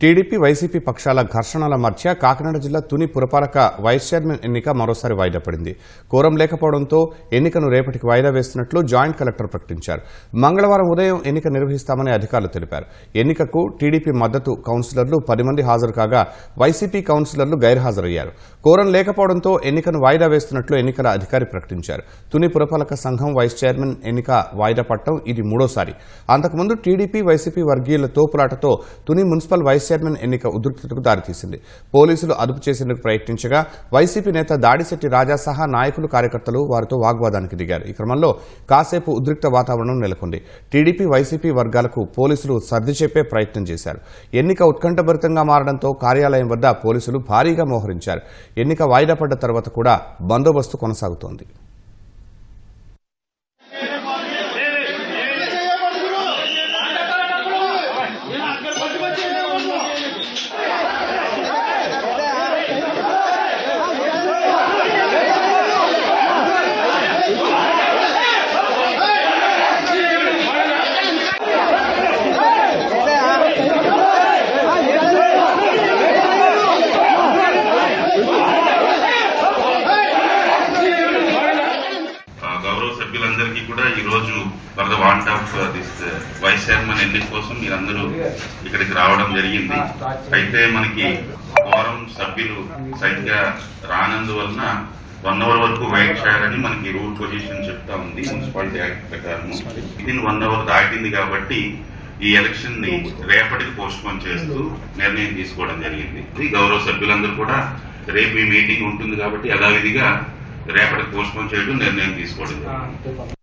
TDP YCP పక్షాల ఘర్షణల మధ్య కాకినాడ జిల్లా తుని పురపాలక వైస్ చైర్మన్ ఎన్నిక మరోసారి వాయిదా పడింది. కోరం లేకపోవడంతో ఎన్నికను రేపటికి వాయిదా వేస్తున్నట్లు జాయింట్ కలెక్టర్ ప్రకటించారు. మంగళవారం ఉదయం ఎన్నిక నిర్వహిస్తామని అధికారులు తెలిపారు. ఎన్నికకు టీడీపీ మద్దతు కౌన్సిలర్లు పది మంది హాజరు కాగా వైసీపీ కౌన్సిలర్లు గైర్హాజరయ్యారు. కోరం లేకపోవడంతో ఎన్నికను వాయిదా వేస్తున్నట్లు ఎన్నికల అధికారి ప్రకటించారు. తుని పురపాలక సంఘం వైస్ చైర్మన్ ఎన్నిక వాయిదా పట్టడం ఇది మూడోసారి. అంతకుముందు టీడీపీ వైసీపీ వర్గీయుల తోపులాటతో తుని మున్సిపల్ వైస్ చైర్మన్ ఎన్నిక ఉద్రిక్తతకు దారితీసింది. పోలీసులు అదుపు చేసేందుకు ప్రయత్నించగా వైసీపీ నేత దాడిశెట్టి రాజా సహా నాయకులు కార్యకర్తలు వారితో వాగ్వాదానికి దిగారు. ఈ క్రమంలో కాసేపు ఉద్రిక్త వాతావరణం నెలకొంది. టీడీపీ వైసీపీ వర్గాలకు పోలీసులు సర్ది చెప్పే ప్రయత్నం చేశారు. ఎన్నిక ఉత్కంఠభరితంగా మారడంతో కార్యాలయం వద్ద పోలీసులు భారీగా మోహరించారు. ఎన్నిక వాయిదా పడ్డ తర్వాత కూడా బందోబస్తు కొనసాగుతోంది. సభ్యులందరికీ కూడా ఈ రోజు for the want of this vice chairman ఎన్నిక కోసం మీరందరూ ఇక్కడికి రావడం జరిగింది. అయితే మనకి ఫోరం సభ్యులు సరిగ్గా రానందువలన వన్ అవర్ వరకు వెయిట్ చేయాలని మనకి రూల్ పొజిషన్ చెప్తా ఉంది మున్సిపాలిటీ యాక్ట్ ప్రకారం వితిన్ వన్ అవర్ దాటింది కాబట్టి ఈ ఎలక్షన్ని రేపటికి పోస్ట్ పోన్ చేస్తూ నిర్ణయం తీసుకోవడం జరిగింది. గౌరవ సభ్యులందరూ కూడా రేపు ఈ మీటింగ్ ఉంటుంది కాబట్టి యథావిధిగా రేపటికి పోస్ట్ పోన్ చేయడం నిర్ణయం తీసుకోవడం